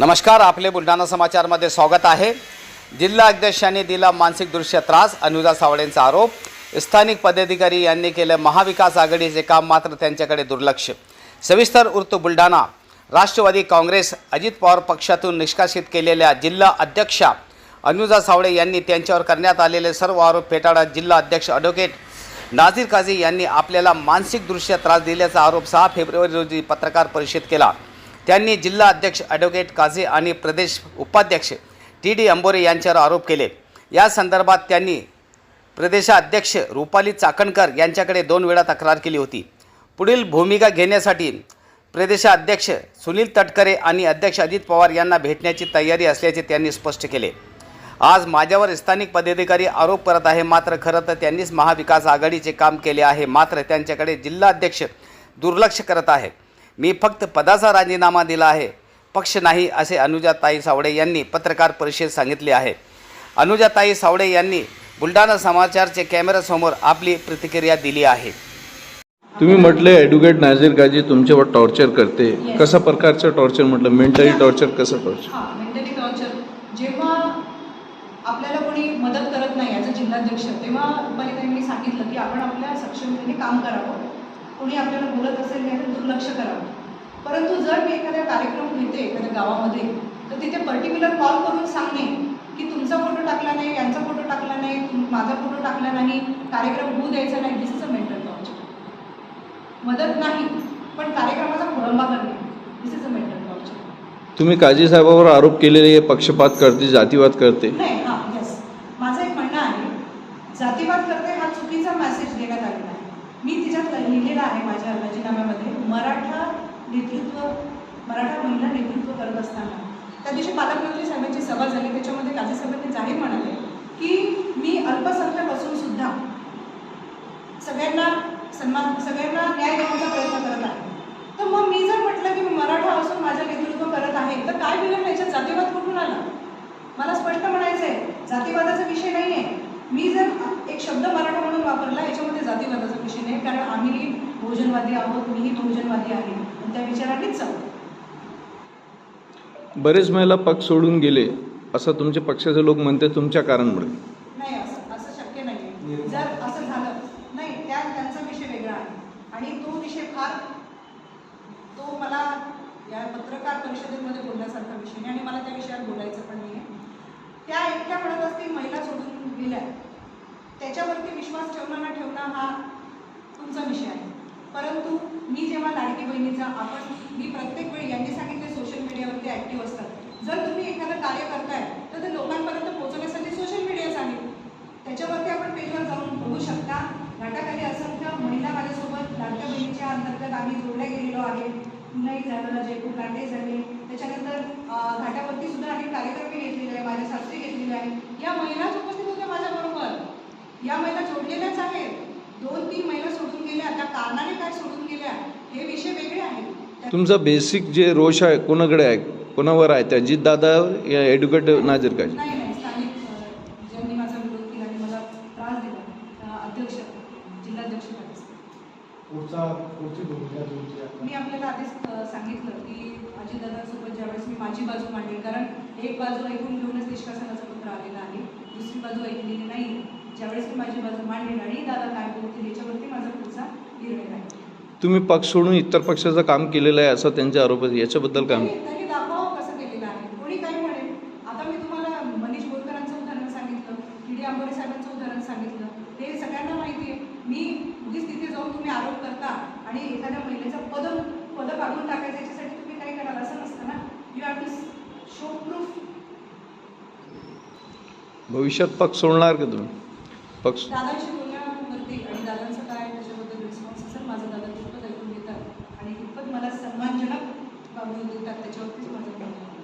नमस्कार आपले बुलढाणा समाचारमध्ये स्वागत आहे. जिल्हा अध्यक्षांनी दिला मानसिक दृश्य त्रास अनुजा सावळेंचा आरोप. स्थानिक पदाधिकारी यांनी केलं महाविकास आघाडीचे काम मात्र त्यांच्याकडे दुर्लक्ष. सविस्तर उर्त बुलढाणा. राष्ट्रवादी काँग्रेस अजित पवार पक्षातून निष्कासित केलेल्या जिल्हा अध्यक्षा अनुजा सावळे यांनी त्यांच्यावर करण्यात आलेले सर्व आरोप फेटाळत जिल्हा अध्यक्ष ॲडव्होकेट नाझीर काझी यांनी आपल्याला मानसिकदृष्ट्या त्रास दिल्याचा आरोप सहा फेब्रुवारी रोजी पत्रकार परिषद केला. त्यांनी जिल्हा अध्यक्ष ॲडव्होकेट काझी आणि प्रदेश उपाध्यक्ष टी डी अंबोरे यांच्यावर आरोप केले. या संदर्भात त्यांनी प्रदेशाध्यक्ष रुपाली चाकणकर यांच्याकडे दोन वेळा तक्रार केली होती. पुढील भूमिका घेण्यासाठी प्रदेशाध्यक्ष सुनील तटकरे आणि अध्यक्ष अजित पवार यांना भेटण्याची तयारी असल्याचे त्यांनी स्पष्ट केले. आज माझ्यावर स्थानिक पदाधिकारी आरोप करत आहे मात्र खरं तर त्यांनीच महाविकास आघाडीचे काम केले आहे मात्र त्यांच्याकडे जिल्हाध्यक्ष दुर्लक्ष करत आहे. मी फक्त पदाचा राजीनामा दिला आहे. पक्ष नाही असे अनुजाताई सावडे यांनी पत्रकार परिषदेत सांगितले आहे. अनुजाताई सावडे यांनी बुलढाणा समाचारचे कॅमेऱ्यासमोर आपली प्रतिक्रिया दिली आहे. तुम्ही म्हटले ॲडव्होकेट नाझीर गाजी तुमच्यावर टॉर्चर करते. कशा प्रकारचं टॉर्चर म्हटलं? मेंटली टॉर्चर कसं टॉर्चर हां मेंटली टॉर्चर जेव्हा आपल्याला कोणी मदत करत नाही ॲज अ जिल्हाध्यक्ष तेव्हा सांगितलं की आपण आपल्या सक्षमतेने काम करावं. कोणी आपल्याला बोलत असेल याकडे दुर्लक्ष करावं. परंतु जर मी एखादा कार्यक्रम घेते एखाद्या गावामध्ये तर तिथे पर्टिक्युलर कॉल करून सांगणे की तुमचा फोटो टाकला नाही यांचा फोटो टाकला नाही माझा फोटो टाकला नाही कार्यक्रम होऊ द्यायचा नाही this is a mental torture मदत नाही पण कार्यक्रमाचा खोळंबा करणे this is a mental torture तुम्ही काझी साहेबावर आरोप केलेले पक्षपात करते जातीवाद करते. नाही हां येस माझं एक म्हणणं आहे जातीवाद करते हा चुकीचा मेसेज देण्यात आलेला आहे मी तिच्यात लिहिलेलं आहे माझ्या राजीनाम्यामध्ये मराठा नेतृत्व मराठा महिला नेतृत्व करत असताना. त्या दिवशी पालकमंत्री साहेबांची सभा झाली. त्याच्यामध्ये काझी साहेबांनी जाहीर म्हणाले की मी अल्पसंख्याक असून सुद्धा सगळ्यांना सन्मान सगळ्यांना न्याय देण्याचा प्रयत्न करत आहे. तर मग मी जर म्हटलं की मी मराठा असून माझं नेतृत्व करत आहे तर काय बिघडलं याच्यात जातीवाद कुठून आला? मला स्पष्ट म्हणायचं आहे जातीवादाचा विषय नाही आहे मी जर एक शब्द मराठा वापरला याच्यामध्ये जातीवादाचा विषय नाही कारण आम्ही बहुजनवादी आहोत मीही बहुजनवादी आहे. आणि त्या विचारानेच चालतो बरेच महिला पक्ष सोडून गेले असं तुमच्या पक्षाचे लोक म्हणते तुमच्या कारणमुळे. नाही असं असं शक्य नाही जर असं झालं नाही त्या त्यांचा विषय वेगळा आहे. आणि तो विषय फार तो मला या पत्रकार परिषदेमध्ये बोलण्यासारखा विषय नाही आणि मला त्या विषयावर बोलायचं पण नाही आहे त्या एकट्या म्हणत असतील महिला सोडून गेल्या. त्याच्यावरती विश्वास ठेवणं न ठेवणं हा तुमचा विषय आहे. परंतु मी जेव्हा लाडकी बहिणीचा आपण मी प्रत्येक वेळी यांनी सांगितले सोशल मीडियावरती ॲक्टिव्ह असतात. जर तुम्ही एखादं कार्य करताय तर ते लोकांपर्यंत पोहोचवण्यासाठी सोशल मीडियाच आहे. त्याच्यावरती आपण पेजवर जाऊन बघू शकता. घाटाखाली असंख्य महिला माझ्यासोबत लाडक्या बहिणीच्या अंतर्गत आम्ही जोडल्या गेलेलो आहे. नाही झालं जयपूर लांडे झाले. त्याच्यानंतर घाटावरती सुद्धा अधिक कार्यक्रमही घेतलेले आहे माझ्या सासरी घेतलेले आहे. या महिलाच उपस्थित होत्या माझ्याबरोबर. या महिला जोडलेल्याच आहेत. दोन तीन महिला सोडून गेल्या. त्या कारणाने काय सोडून गेल्या? हे विषय वेगळे आहेत. तुमचा बेसिक जे रोष आहे कोणाकडे आहे? कोणावर आहे? त्या अजित दादा या ॲडव्होकेट नाझीर गाजी नाही नाही. स्थानिक अं, ज्यांनी माझा विरोध केला आणि मला त्रास दिला अध्यक्ष जिल्हाध्यक्ष. पुढचा पुढची भूमिका तुमची आता? मी आपल्याला आधीच अ, सांगितलं की अजितदादांसोबत ज्यावेळेस मी माझी बाजू मांडली कारण एक बाजू ऐकून घेऊनच निष्कासनाचं पत्र आलेलं आहे. दुसरी बाजू ऐकलेली नाही ज्यावेळेस मी माझी बाजू मांडली आणि दादा काय बोलतील याच्यावरती माझा पुढचा निर्णय आहे. तुम्ही पक्ष सोडून इतर पक्षाचं काम केलेलं आहे असं त्यांचे आरोप आहे याच्याबद्दल काय? त्यांनी त्यांनी दाखवावं कसं केलेलं आहे. कोणी काही म्हणेल? आता मी तुम्हाला मनीष बोरकरांचं उदाहरण सांगितलं टी डी आंबोरे साहेबांचं उदाहरण सांगितलं. ते सगळ्यांना माहिती आहे. मी उगीच तिथे जाऊन तुम्ही आरोप करता आणि एखाद्या महिलेचं पद पद काढून टाकायचं याच्यासाठी तुम्ही काय कराल असं नसतं ना. You have to show proof भविष्यात पक्ष सोडणार का तुम्ही? पक्ष दादाची बोलण्यावरती आणि दादांचं काय त्याच्याबद्दल रिस्पॉन्स असेल माझं दादा कितपत ऐकून घेतात आणि कितपत मला सन्मानजनक बाबून देतात त्याच्यावरतीच माझं बोलणं